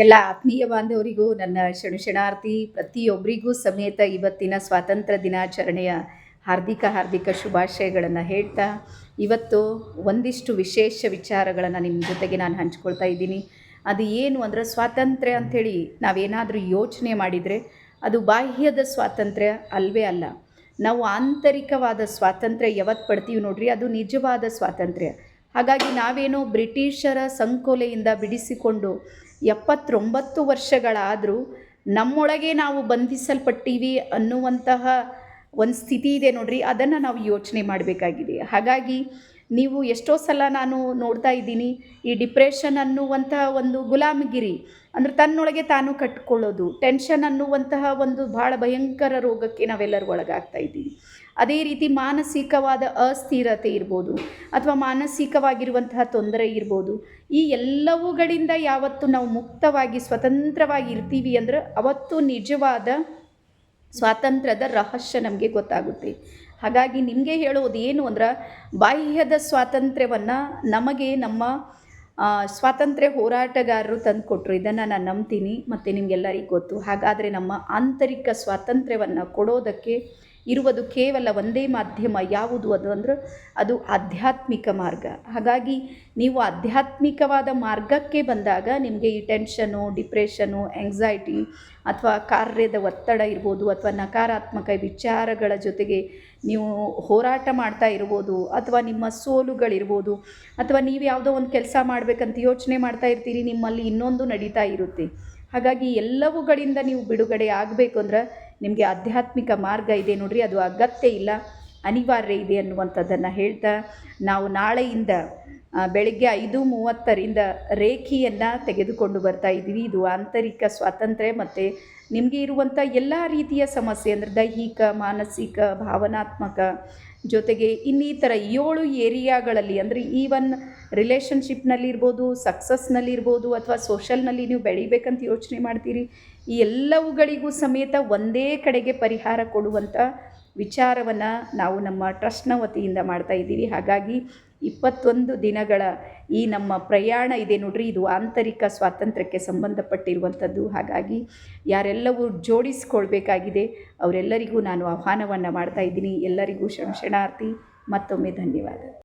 ಎಲ್ಲ ಆತ್ಮೀಯ ಬಾಂಧವರಿಗೂ ನನ್ನ ಶರಣಾರ್ಥಿ ಪ್ರತಿಯೊಬ್ಬರಿಗೂ ಸಮೇತ ಇವತ್ತಿನ ಸ್ವಾತಂತ್ರ್ಯ ದಿನಾಚರಣೆಯ ಹಾರ್ದಿಕ ಹಾರ್ದಿಕ ಶುಭಾಶಯಗಳನ್ನು ಹೇಳ್ತಾ, ಇವತ್ತು ಒಂದಿಷ್ಟು ವಿಶೇಷ ವಿಚಾರಗಳನ್ನು ನಿಮ್ಮ ಜೊತೆಗೆ ನಾನು ಹಂಚ್ಕೊಳ್ತಾ ಇದ್ದೀನಿ. ಅದು ಏನು ಅಂದರೆ ಸ್ವಾತಂತ್ರ್ಯ ಅಂಥೇಳಿ ನಾವೇನಾದರೂ ಯೋಚನೆ ಮಾಡಿದರೆ ಅದು ಬಾಹ್ಯದ ಸ್ವಾತಂತ್ರ್ಯ ಅಲ್ವೇ ಅಲ್ಲ. ನಾವು ಆಂತರಿಕವಾದ ಸ್ವಾತಂತ್ರ್ಯ ಯಾವತ್ತು ಪಡ್ತೀವಿ ನೋಡ್ರಿ, ಅದು ನಿಜವಾದ ಸ್ವಾತಂತ್ರ್ಯ. ಹಾಗಾಗಿ ನಾವೇನೋ ಬ್ರಿಟಿಷರ ಸಂಕೋಲೆಯಿಂದ ಬಿಡಿಸಿಕೊಂಡು ಎಪ್ಪತ್ತೊಂಬತ್ತು ವರ್ಷಗಳಾದರೂ ನಮ್ಮೊಳಗೆ ನಾವು ಬಂಧಿಸಲ್ಪಟ್ಟೀವಿ ಅನ್ನುವಂತಹ ಒಂದು ಸ್ಥಿತಿ ಇದೆ ನೋಡ್ರಿ. ಅದನ್ನು ನಾವು ಯೋಚನೆ ಮಾಡಬೇಕಾಗಿದೆ. ಹಾಗಾಗಿ ನೀವು ಎಷ್ಟೋ ಸಲ ನಾನು ನೋಡ್ತಾ ಇದ್ದೀನಿ ಈ ಡಿಪ್ರೆಷನ್ ಅನ್ನುವಂತಹ ಒಂದು ಗುಲಾಮಗಿರಿ. ಅಂದರೆ ತನ್ನೊಳಗೆ ತಾನು ಕಟ್ಕೊಳ್ಳೋದು. ಟೆನ್ಷನ್ ಅನ್ನುವಂತಹ ಒಂದು ಭಾಳ ಭಯಂಕರ ರೋಗಕ್ಕೆ ನಾವೆಲ್ಲರೂ ಒಳಗಾಗ್ತಾ ಇದ್ದೀವಿ. ಅದೇ ರೀತಿ ಮಾನಸಿಕವಾದ ಅಸ್ಥಿರತೆ ಇರ್ಬೋದು, ಅಥವಾ ಮಾನಸಿಕವಾಗಿರುವಂತಹ ತೊಂದರೆ ಇರ್ಬೋದು. ಈ ಎಲ್ಲವುಗಳಿಂದ ಯಾವತ್ತು ನಾವು ಮುಕ್ತವಾಗಿ ಸ್ವತಂತ್ರವಾಗಿ ಇರ್ತೀವಿ ಅಂದ್ರೆ ಅವತ್ತು ನಿಜವಾದ ಸ್ವಾತಂತ್ರ್ಯದ ರಹಸ್ಯ ನಮಗೆ ಗೊತ್ತಾಗುತ್ತೆ. ಹಾಗಾಗಿ ನಿಮಗೆ ಹೇಳುವುದು ಏನು ಅಂದ್ರೆ, ಬಾಹ್ಯದ ಸ್ವಾತಂತ್ರ್ಯವನ್ನು ನಮಗೆ ನಮ್ಮ ಸ್ವಾತಂತ್ರ್ಯ ಹೋರಾಟಗಾರರು ತಂದುಕೊಟ್ರು ಇದನ್ನು ನಾನು ನಂಬ್ತೀನಿ, ಮತ್ತು ನಿಮಗೆಲ್ಲರಿಗೂ ಗೊತ್ತು. ಹಾಗಾದರೆ ನಮ್ಮ ಆಂತರಿಕ ಸ್ವಾತಂತ್ರ್ಯವನ್ನು ಕೊಡೋದಕ್ಕೆ ಇರುವುದು ಕೇವಲ ಒಂದೇ ಮಾಧ್ಯಮ, ಯಾವುದು ಅದು ಅಂದರೆ ಅದು ಆಧ್ಯಾತ್ಮಿಕ ಮಾರ್ಗ. ಹಾಗಾಗಿ ನೀವು ಆಧ್ಯಾತ್ಮಿಕವಾದ ಮಾರ್ಗಕ್ಕೆ ಬಂದಾಗ ನಿಮಗೆ ಈ ಟೆನ್ಷನು ಡಿಪ್ರೆಷನು ಎಂಗ್ಸೈಟಿ ಅಥವಾ ಕಾರ್ಯದ ಒತ್ತಡ ಇರ್ಬೋದು ಅಥವಾ ನಕಾರಾತ್ಮಕ ವಿಚಾರಗಳ ಜೊತೆಗೆ ನೀವು ಹೋರಾಟ ಮಾಡ್ತಾ ಇರ್ಬೋದು ಅಥವಾ ನಿಮ್ಮ ಸೋಲುಗಳಿರ್ಬೋದು ಅಥವಾ ನೀವು ಯಾವುದೋ ಒಂದು ಕೆಲಸ ಮಾಡಬೇಕಂತ ಯೋಚನೆ ಮಾಡ್ತಾ ಇರ್ತೀರಿ, ನಿಮ್ಮಲ್ಲಿ ಇನ್ನೊಂದು ನಡೀತಾ ಇರುತ್ತೆ. ಹಾಗಾಗಿ ಎಲ್ಲವುಗಳಿಂದ ನೀವು ಬಿಡುಗಡೆ ಆಗಬೇಕು ಅಂದ್ರೆ ನಿಮಗೆ ಆಧ್ಯಾತ್ಮಿಕ ಮಾರ್ಗ ಇದೆ ನೋಡ್ರಿ, ಅದು ಅಗತ್ಯ ಇಲ್ಲ, ಅನಿವಾರ್ಯ ಇದೆ ಅನ್ನುವಂಥದ್ದನ್ನು ಹೇಳ್ತಾ ನಾವು ನಾಳೆಯಿಂದ ಬೆಳಗ್ಗೆ ಐದು ಮೂವತ್ತರಿಂದ ರೇಖಿಯನ್ನು ತೆಗೆದುಕೊಂಡು ಬರ್ತಾ ಇದ್ದೀವಿ. ಇದು ಆಂತರಿಕ ಸ್ವಾತಂತ್ರ್ಯ ಮತ್ತು ನಿಮಗೆ ಇರುವಂಥ ಎಲ್ಲ ರೀತಿಯ ಸಮಸ್ಯೆ ಅಂದರೆ ದೈಹಿಕ, ಮಾನಸಿಕ, ಭಾವನಾತ್ಮಕ ಜೊತೆಗೆ ಇನ್ನಿತರ ಏಳು ಏರಿಯಾಗಳಲ್ಲಿ, ಅಂದರೆ ಈವನ್ ರಿಲೇಷನ್ಶಿಪ್ನಲ್ಲಿರ್ಬೋದು ಸಕ್ಸಸ್ನಲ್ಲಿರ್ಬೋದು ಅಥವಾ ಸೋಷಲ್ನಲ್ಲಿ ನೀವು ಬೆಳಿಬೇಕಂತ ಯೋಚನೆ ಮಾಡ್ತೀರಿ, ಈ ಎಲ್ಲವುಗಳಿಗೂ ಸಮೇತ ಒಂದೇ ಕಡೆಗೆ ಪರಿಹಾರ ಕೊಡುವಂಥ ವಿಚಾರವನ್ನು ನಾವು ನಮ್ಮ ಟ್ರಸ್ಟ್ನ ವತಿಯಿಂದ ಮಾಡ್ತಾ ಇದ್ದೀವಿ. ಹಾಗಾಗಿ ಇಪ್ಪತ್ತೊಂದು ದಿನಗಳ ಈ ನಮ್ಮ ಪ್ರಯಾಣ ಇದೆ ನೋಡ್ರಿ, ಇದು ಆಂತರಿಕ ಸ್ವಾತಂತ್ರ್ಯಕ್ಕೆ ಸಂಬಂಧಪಟ್ಟಿರುವಂಥದ್ದು. ಹಾಗಾಗಿ ಯಾರೆಲ್ಲವೂ ಜೋಡಿಸ್ಕೊಳ್ಬೇಕಾಗಿದೆ. ಅವರೆಲ್ಲರಿಗೂ ನಾನು ಆಹ್ವಾನವನ್ನು ಮಾಡ್ತಾ ಇದ್ದೀನಿ. ಎಲ್ಲರಿಗೂ ಶಂಶಣಾರ್ಥಿ ಮತ್ತೊಮ್ಮೆ ಧನ್ಯವಾದ.